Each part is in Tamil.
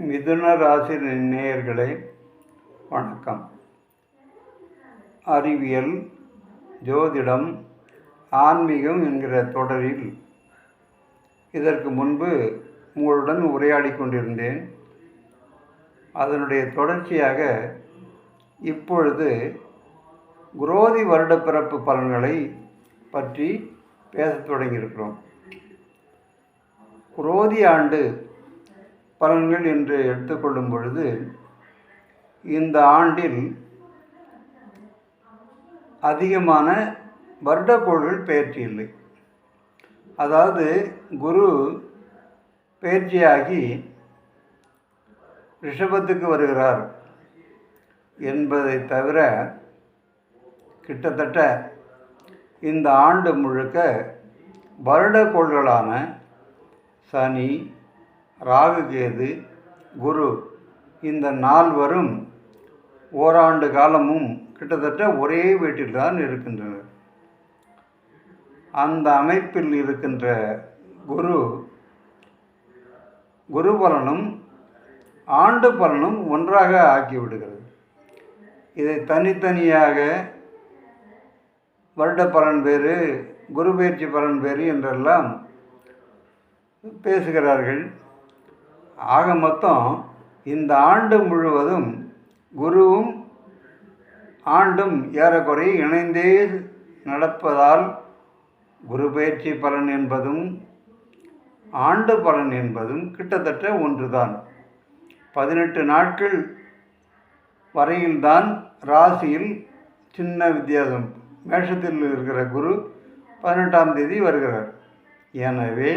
மிதுன ராசி நேயர்களே வணக்கம். அறிவியல் ஜோதிடம் ஆன்மீகம் என்கிற தொடரில் இதற்கு முன்பு உங்களுடன் உரையாடி கொண்டிருந்தேன். அதனுடைய தொடர்ச்சியாக இப்பொழுது குரோதி வருடப்பிறப்பு பலன்களை பற்றி பேசத் தொடங்கியிருக்கிறோம். குரோதி ஆண்டு பலன்கள் என்று எடுத்துக்கொள்ளும் பொழுது இந்த ஆண்டில் அதிகமான வருடக்கோள்கள் பெயர்ச்சி இல்லை. அதாவது குரு பெயர்ச்சியாகி ரிஷபத்துக்கு வருகிறார் என்பதை தவிர கிட்டத்தட்ட இந்த ஆண்டு முழுக்க வருடக்கோள்களான சனி ராகு கேது குரு. இந்த நால்வரும் ஓராண்டு காலமும் கிட்டத்தட்ட ஒரே வீட்டில் தான் இருக்கின்றனர். அந்த அமைப்பில் இருக்கின்ற குரு குரு பலனும் ஆண்டு பலனும் ஒன்றாக ஆக்கிவிடுகிறது. இதை தனித்தனியாக வருட பலன் வேறு குரு பயிற்சி பலன் வேறு என்றெல்லாம் பேசுகிறார்கள். ஆக மொத்தம் இந்த ஆண்டு முழுவதும் குருவும் ஆண்டும் ஏறக்குறைய இணைந்தே நடப்பதால் குரு பயிற்சி பலன் என்பதும் ஆண்டு பலன் என்பதும் கிட்டத்தட்ட ஒன்றுதான். பதினெட்டு நாட்கள் வரையில்தான் ராசியில் சின்ன வித்தியாசம். மேஷத்தில் இருக்கிற குரு பதினெட்டாம் தேதி வருகிறார். எனவே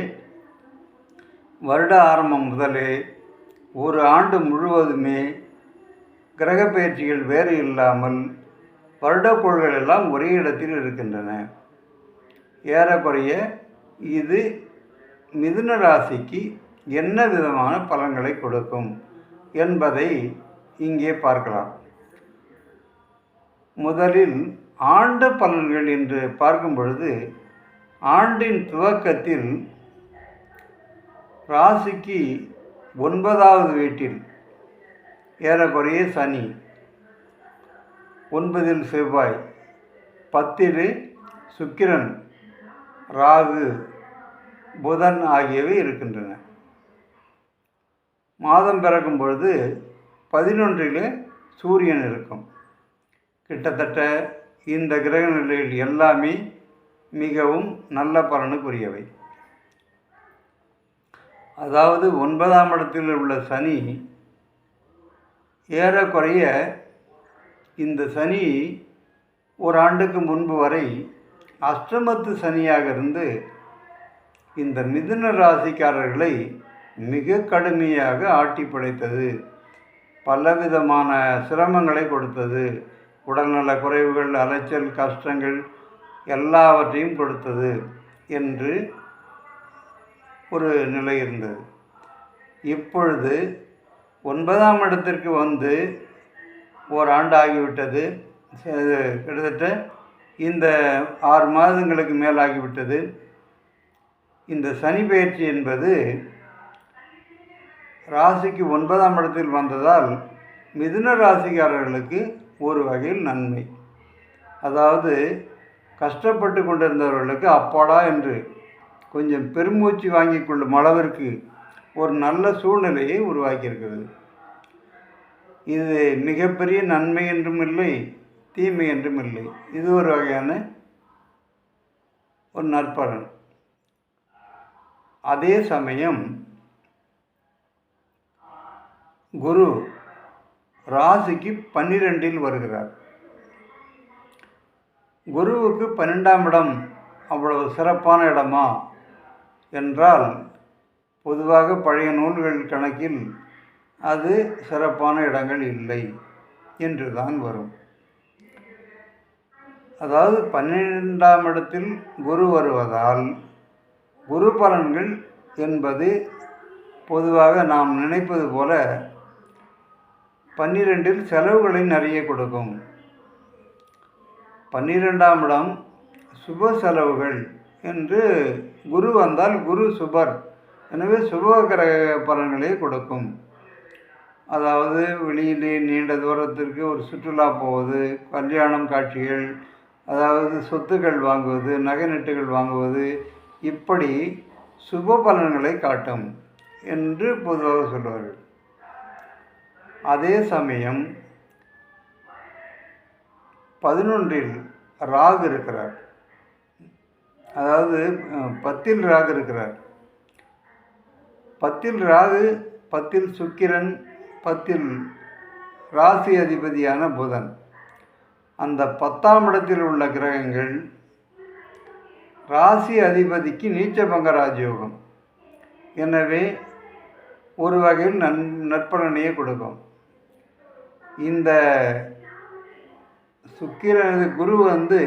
வருட ஆரம்பம் முதலே ஒரு ஆண்டு முழுவதுமே கிரக பயிற்சிகள் வேறு இல்லாமல் வருடக்கோள்கள் எல்லாம் ஒரே இடத்தில் இருக்கின்றன. ஏறக்குறைய இது மிதுன ராசிக்கு என்ன விதமான பலன்களை கொடுக்கும் என்பதை இங்கே பார்க்கலாம். முதலில் ஆண்டு பலன்கள் என்று பார்க்கும் பொழுது ஆண்டின் துவக்கத்தில் ராசிக்கு ஒன்பதாவது வீட்டில் ஏறக்குறைய சனி. ஒன்பதில் செவ்வாய் பத்தில் சுக்கிரன் ராகு புதன் ஆகியவை இருக்கின்றன. மாதம் பிறக்கும் பொழுது பதினொன்றில் சூரியன் இருக்கும். கிட்டத்தட்ட இந்த கிரக நிலையில் எல்லாமே மிகவும் நல்ல பலனுக்குரியவை. அதாவது ஒன்பதாம் இடத்தில் உள்ள சனி ஏறக்குறைய இந்த சனி ஒரு ஆண்டுக்கு முன்பு வரை அஷ்டமத்து சனியாக இருந்து இந்த மிதுன ராசிக்காரர்களை மிக கடுமையாக ஆட்டி படைத்தது. பலவிதமான சிரமங்களை கொடுத்தது. உடல்நல குறைவுகள் அலைச்சல் கஷ்டங்கள் எல்லாவற்றையும் கொடுத்தது என்று ஒரு நிலை இருந்தது. இப்பொழுது ஒன்பதாம் இடத்திற்கு வந்து ஓராண்டு ஆகிவிட்டது கிட்டத்தட்ட இந்த ஆறு மாதங்களுக்கு மேலாகிவிட்டது. இந்த சனி பயிற்சி என்பது ராசிக்கு ஒன்பதாம் இடத்தில் வந்ததால் மிதுன ராசிக்காரர்களுக்கு ஒரு வகையில் நன்மை. அதாவது கஷ்டப்பட்டு கொண்டிருந்தவர்களுக்கு அப்பாடா என்று கொஞ்சம் பெருமூச்சு வாங்கி கொள்ளும் அளவிற்கு ஒரு நல்ல சூழ்நிலையை உருவாக்கியிருக்கிறது. இது மிகப்பெரிய நன்மை என்றும் இல்லை தீமை என்றும் இல்லை. இது ஒரு வகையான ஒரு நற்பலன். அதே சமயம் குரு ராசிக்கு பன்னிரெண்டில் வருகிறார். குருவுக்கு பன்னெண்டாம் இடம் அவ்வளவு சிறப்பான இடமா? என்றால் பொதுவாக பழைய நூல்கள் கணக்கில் அது சிறப்பான இடங்கள் இல்லை என்று தான் வரும். அதாவது பன்னிரெண்டாம் இடத்தில் குரு வருவதால் குரு பலன்கள் என்பது பொதுவாக நாம் நினைப்பது போல பன்னிரெண்டில் செலவுகளை நிறைய கொடுக்கும். பன்னிரெண்டாம் இடம் சுப செலவுகள் என்று குரு வந்தால் குரு சுபர். எனவே சுப கிரக பலன்களை கொடுக்கும். அதாவது வெளியிலே நீண்ட தூரத்திற்கு ஒரு சுற்றுலா போவது கல்யாணம் காட்சிகள் அதாவது சொத்துக்கள் வாங்குவது நகை நட்டுகள் வாங்குவது இப்படி சுப பலன்களை காட்டும் என்று பொதுவாக சொல்வார்கள். அதே சமயம் பதினொன்றில் ராகு இருக்கிறார். அதாவது பத்தில் ராகு இருக்கிறார். பத்தில் ராகு பத்தில் சுக்கிரன் பத்தில் ராசி அதிபதியான புதன். அந்த பத்தாம் இடத்தில் உள்ள கிரகங்கள் ராசி அதிபதிக்கு நீச்சபங்க ராஜயோகம். எனவே ஒரு வகையில் நன் நற்பலனையே கொடுக்கும். இந்த சுக்கிர குரு வந்து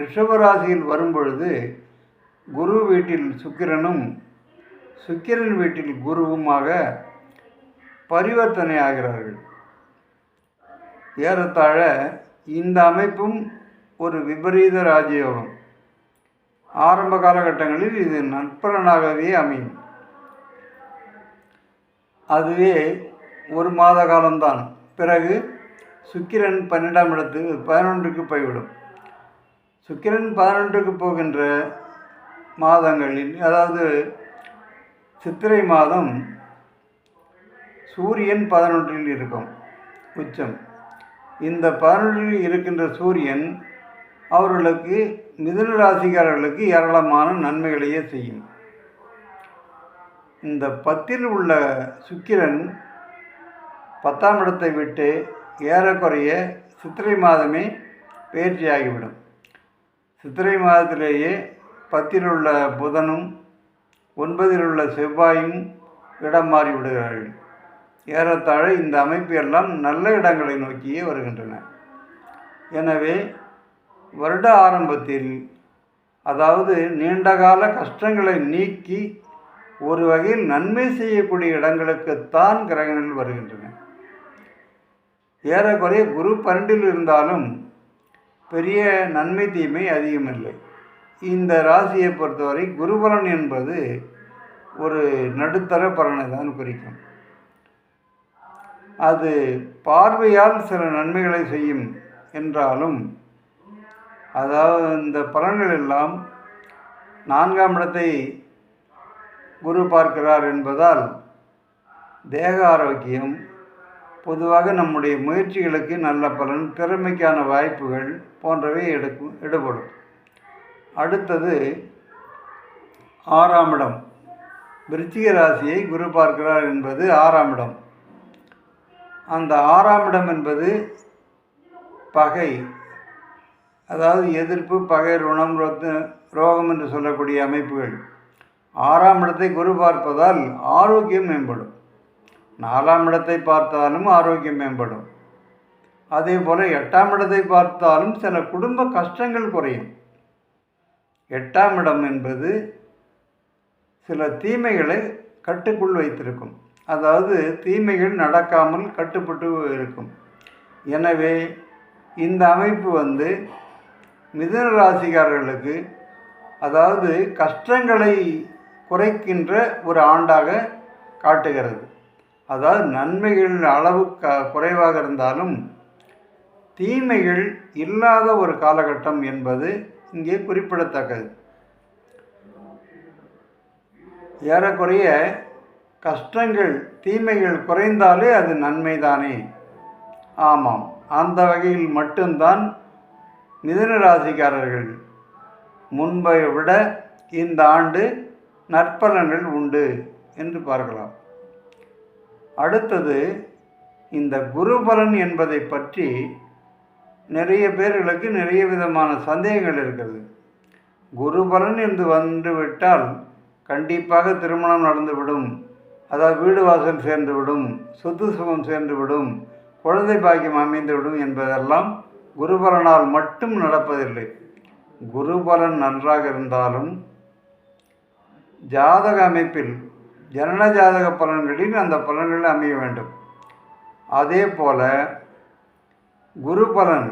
ரிஷபராசியில் வரும்பொழுது குரு வீட்டில் சுக்கிரனும் சுக்கிரன் வீட்டில் குருவுமாக பரிவர்த்தனை ஆகிறார்கள். ஏறத்தாழ இந்த அமைப்பும் ஒரு விபரீத ராஜயோகம். ஆரம்ப காலகட்டங்களில் இது நற்பலனாகவே அமையும். அதுவே ஒரு மாத காலம்தான். பிறகு சுக்கிரன் பன்னெண்டாம் இடத்துக்கு பதினொன்றுக்கு போய்விடும். சுக்கிரன் பதினொன்றுக்கு போகின்ற மாதங்களில் அதாவது சித்திரை மாதம் சூரியன் பதினொன்றில் இருக்கும் உச்சம். இந்த பதினொன்றில் இருக்கின்ற சூரியன் அவர்களுக்கு மிதுன ராசிக்காரர்களுக்கு ஏராளமான நன்மைகளையே செய்யும். இந்த பத்தில் உள்ள சுக்கிரன் பத்தாம் இடத்தை விட்டு ஏறக்குறைய சித்திரை மாதமே பயிற்சியாகிவிடும். சித்திரை மாதத்திலேயே பத்தில் உள்ள புதனும் ஒன்பதில் உள்ள செவ்வாயும் இடம் மாறிவிடுகிறார்கள் ஏறத்தாழ இந்த அமைப்பு எல்லாம் நல்ல இடங்களை நோக்கியே வருகின்றன. எனவே வருட ஆரம்பத்தில் அதாவது நீண்டகால கஷ்டங்களை நீக்கி ஒரு வகையில் நன்மை செய்யக்கூடிய இடங்களுக்குத்தான் கிரகங்கள் வருகின்றன. ஏறக்குறைய குரு பன்னெண்டில் இருந்தாலும் பெரிய நன்மை தீமை அதிகமில்லை. இந்த ராசியை பொறுத்தவரை குருபலன் என்பது ஒரு நடுத்தர பலனை தான் குறிக்கும். அது பார்வையால் சில நன்மைகளை செய்யும் என்றாலும் அதாவது இந்த பலன்கள் எல்லாம் நான்காம் இடத்தை குரு பார்க்கிறார் என்பதால் தேக ஆரோக்கியம் பொதுவாக நம்முடைய முயற்சிகளுக்கு நல்ல பலன் திறமைக்கான வாய்ப்புகள் போன்றவை எடுக்கும் ஈடுபடும் அடுத்தது ஆறாம் இடம். விருச்சிக ராசியை குரு பார்க்கிறார் என்பது ஆறாம் இடம். அந்த ஆறாம் இடம் என்பது பகை. அதாவது எதிர்ப்பு பகை ருணம் ரொத்து ரோகம் என்று சொல்லக்கூடிய அமைப்புகள். ஆறாம் இடத்தை குரு பார்ப்பதால் ஆரோக்கியம் மேம்படும். நாலாம் இடத்தை பார்த்தாலும் ஆரோக்கியம் மேம்படும். அதே போல் எட்டாம் இடத்தை பார்த்தாலும் சில குடும்ப கஷ்டங்கள் குறையும். எட்டாம் இடம் என்பது சில தீமைகளை கட்டுக்குள் வைத்திருக்கும். அதாவது தீமைகள் நடக்காமல் கட்டுப்பட்டு இருக்கும். எனவே இந்த அமைப்பு வந்து மிதுன ராசிக்காரர்களுக்கு அதாவது கஷ்டங்களை குறைக்கின்ற ஒரு ஆண்டாக காட்டுகிறது. அதாவது நன்மைகள் அளவு க குறைவாக இருந்தாலும் தீமைகள் இல்லாத ஒரு காலகட்டம் என்பது இங்கே குறிப்பிடத்தக்கது. ஏறக்குறைய கஷ்டங்கள் தீமைகள் குறைந்தாலே அது நன்மைதானே? ஆமாம் அந்த வகையில் மட்டும்தான் மிதுன ராசிக்காரர்கள் முன்பை விட இந்த ஆண்டு நற்பலன்கள் உண்டு என்று பார்க்கலாம். அடுத்தது இந்த குரு பலன் என்பதை பற்றி நிறைய பேர்களுக்கு நிறைய விதமான சந்தேகங்கள் இருக்கிறது. குரு பலன் என்று வந்து விட்டால் கண்டிப்பாக திருமணம் நடந்துவிடும். அதாவது வீடு வாசல் சேர்ந்து விடும் சொத்து சுகம் சேர்ந்து விடும் குழந்தை பாக்கியம் அமைந்துவிடும் என்பதெல்லாம் குருபலனால் மட்டும் நடப்பதில்லை. குருபலன் நன்றாக இருந்தாலும் ஜாதக அமைப்பில் ஜனன ஜாதக பலன்களில் அந்த பலன்கள் அமைய வேண்டும். அதே போல குரு பலன்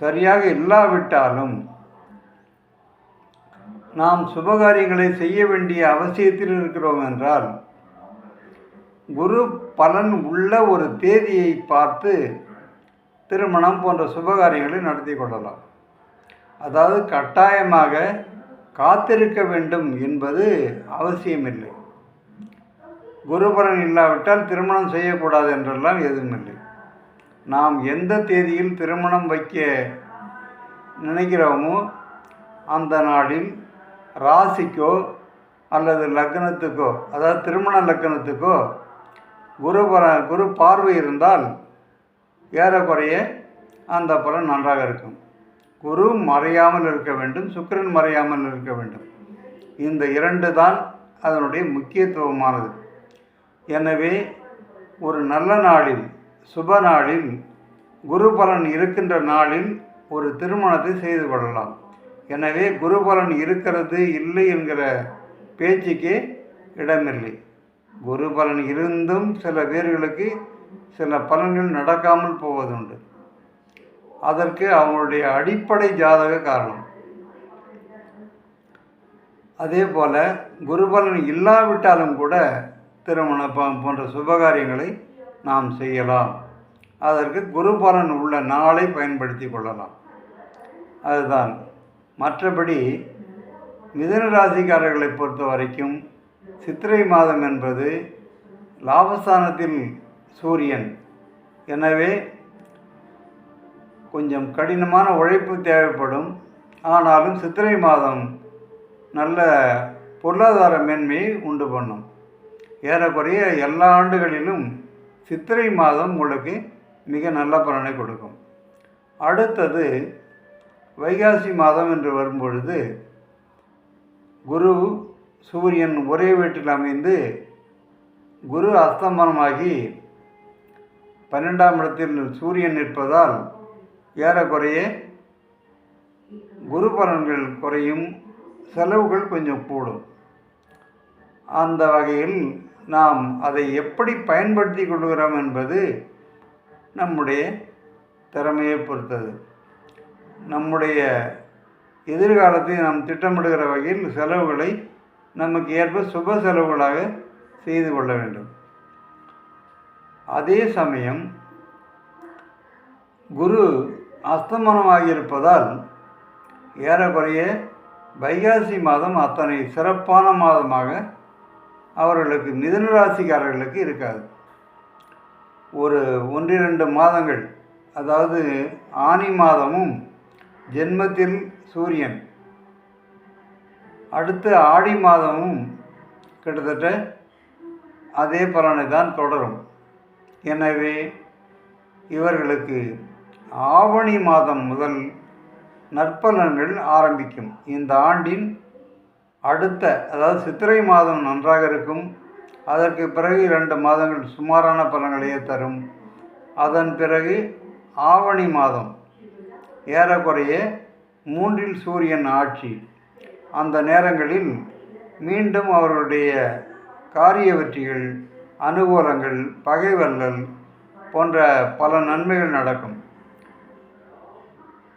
சரியாக இல்லாவிட்டாலும் நாம் சுபகாரியங்களை செய்ய வேண்டிய அவசியத்தில் இருக்கிறோம் என்றால் குரு பலன் உள்ள ஒரு தேதியை பார்த்து திருமணம் போன்ற சுபகாரியங்களை நடத்தி கொள்ளலாம். அதாவது கட்டாயமாக காத்திருக்க வேண்டும் என்பது அவசியமில்லை. குருபலன் இல்லாவிட்டால் திருமணம் செய்யக்கூடாது என்றெல்லாம் எதுவும் இல்லை நாம் எந்த தேதியில் திருமணம் வைக்க நினைக்கிறோமோ அந்த நாளில் ராசிக்கோ அல்லது லக்னத்துக்கோ அதாவது திருமண லக்னத்துக்கோ குரு பர குரு பார்வை இருந்தால் ஏறக்குறைய அந்த பலன் நன்றாக இருக்கும். குரு மறையாமல் இருக்க வேண்டும் சுக்கிரன் மறையாமல் இருக்க வேண்டும். இந்த இரண்டு தான் அதனுடைய முக்கியத்துவமானது. எனவே ஒரு நல்ல நாளில் சுப நாளில் குரு பலன் இருக்கின்ற நாளில் ஒரு திருமணத்தை செய்து கொள்ளலாம். எனவே குரு பலன் இருக்கிறது இல்லை என்கிற பேச்சுக்கே இடமில்லை. குரு பலன் இருந்தும் சில பேர்களுக்கு சில பலன்கள் நடக்காமல் போவதுண்டு. அதற்கு அவங்களுடைய அடிப்படை ஜாதக காரணம். அதே போல் குருபலன் இல்லாவிட்டாலும் கூட திருமணம் போன்ற சுபகாரியங்களை நாம் செய்யலாம். அதற்கு குருபலன் உள்ள நாளை பயன்படுத்தி கொள்ளலாம். அதுதான். மற்றபடி மிதன ராசிக்காரர்களை பொறுத்த வரைக்கும் சித்திரை மாதம் என்பது லாபஸ்தானத்தில் சூரியன். எனவே கொஞ்சம் கடினமான உழைப்பு தேவைப்படும். ஆனாலும் சித்திரை மாதம் நல்ல பொருளாதார மேன்மையை உண்டு பண்ணும். ஏறக்குறைய எல்லா ஆண்டுகளிலும் சித்திரை மாதம் உங்களுக்கு மிக நல்ல பலனை கொடுக்கும். அடுத்தது வைகாசி மாதம் என்று வரும்பொழுது குரு சூரியன் ஒரே வீட்டில் அமைந்து குரு அஸ்தமனமாகி பன்னெண்டாம் இடத்தில் சூரியன் நிற்பதால் ஏறக்குறைய குரு பலன்கள் குறையும் செலவுகள் கொஞ்சம் கூடும். அந்த வகையில் நாம் அதை எப்படி பயன்படுத்தி கொள்கிறோம் என்பது நம்முடைய திறமையை பொறுத்தது. நம்முடைய எதிர்காலத்தை நாம் திட்டமிடுகிற வகையில் செலவுகளை நமக்கு ஏற்ப சுப செலவுகளாக செய்து கொள்ள வேண்டும். அதே சமயம் குரு அஸ்தமனமாகியிருப்பதால் ஏறக்குறைய வைகாசி மாதம் அத்தனை சிறப்பான மாதமாக அவர்களுக்கு மிதனராசிக்காரர்களுக்கு இருக்காது. ஒரு ஒன்றிரண்டு மாதங்கள் அதாவது ஆனி மாதமும் ஜென்மத்தில் சூரியன். அடுத்து ஆடி மாதமும் கிட்டத்தட்ட அதே பலனை தான் தொடரும். எனவே இவர்களுக்கு ஆவணி மாதம் முதல் நற்பலன்கள் ஆரம்பிக்கும். இந்த ஆண்டின் அடுத்த அதாவது சித்திரை மாதம் நன்றாக இருக்கும். அதற்கு பிறகு இரண்டு மாதங்கள் சுமாரான பலன்களையே தரும். அதன் பிறகு ஆவணி மாதம் ஏறக்குறைய மூன்றில் சூரியன் ஆட்சி. அந்த நேரங்களில் மீண்டும் அவர்களுடைய காரிய வெற்றிகள் அனுகூலங்கள் பகைவல்லல் போன்ற பல நன்மைகள் நடக்கும்.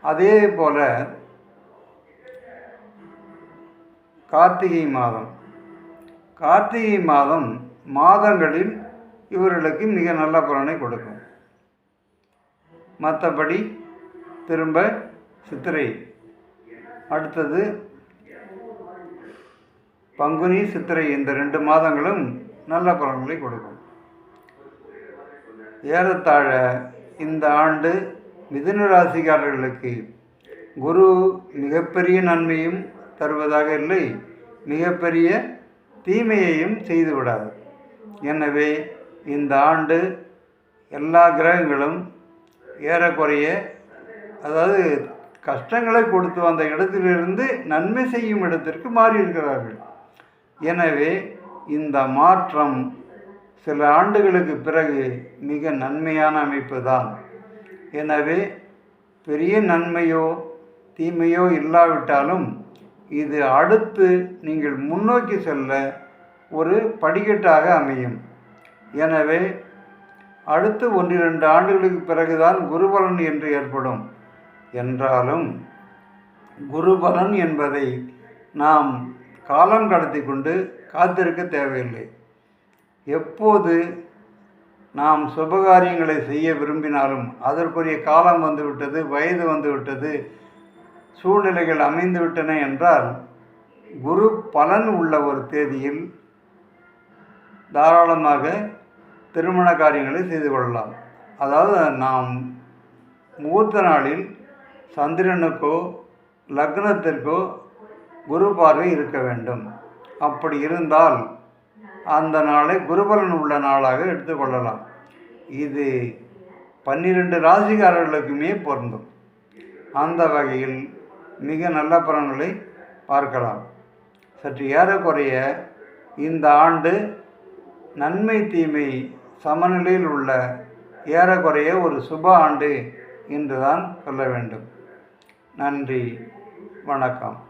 அதே போல கார்த்திகை மாதம். கார்த்திகை மாதம் மாதங்களில் இவர்களுக்கு மிக நல்ல பலனை கொடுக்கும். மற்றபடி திரும்ப சித்திரை. அடுத்தது பங்குனி சித்திரை இந்த ரெண்டு மாதங்களும் நல்ல பலன்களை கொடுக்கும். ஏறத்தாழ இந்த ஆண்டு மிதுன ராசிக்காரர்களுக்கு குரு மிகப்பெரிய நன்மையும் தருவதாக இல்லை. மிகப்பெரிய தீமையையும் செய்துவிடாது. எனவே இந்த ஆண்டு எல்லா கிரகங்களும் ஏறக்குறைய அதாவது கஷ்டங்களை கொடுத்து வந்த இடத்திலிருந்து நன்மை செய்யும் இடத்திற்கு மாறி இருக்கிறார்கள் எனவே இந்த மாற்றம் சில ஆண்டுகளுக்கு பிறகு மிக நன்மையான அமைப்பு தான் எனவே பெரிய நன்மையோ தீமையோ இல்லாவிட்டாலும் இது அடுத்து நீங்கள் முன்னோக்கி செல்ல ஒரு படிக்கட்டாக அமையும். எனவே அடுத்து ஒன்றிரண்டு ஆண்டுகளுக்கு பிறகுதான் குருபலன் என்று ஏற்படும். என்றாலும் குருபலன் என்பதை நாம் காலம் கடத்தி கொண்டு காத்திருக்க தேவையில்லை. எப்போது நாம் சுபகாரியங்களை செய்ய விரும்பினாலும் அதற்குரிய காலம் வந்துவிட்டது வயது வந்துவிட்டது சூழ்நிலைகள் அமைந்துவிட்டன என்றால் குரு பலன் உள்ள ஒரு தேதியில் தாராளமாக திருமண காரியங்களை செய்து கொள்ளலாம். அதாவது நாம் முகூர்த்த நாளில் சந்திரனுக்கோ லக்னத்திற்கோ குரு பார்வை இருக்க வேண்டும். அப்படி இருந்தால் அந்த நாளை குருபலன் உள்ள நாளாக எடுத்துக்கொள்ளலாம் இது பன்னிரண்டு ராசிக்காரர்களுக்குமே பொருந்தும். அந்த வகையில் மிக நல்ல பலன்களை பார்க்கலாம். சற்று ஏறக்குறைய இந்த ஆண்டு நன்மை தீமை சமநிலையில் உள்ள ஏறக்குறைய ஒரு சுப ஆண்டு என்றுதான் சொல்ல வேண்டும். நன்றி. வணக்கம்.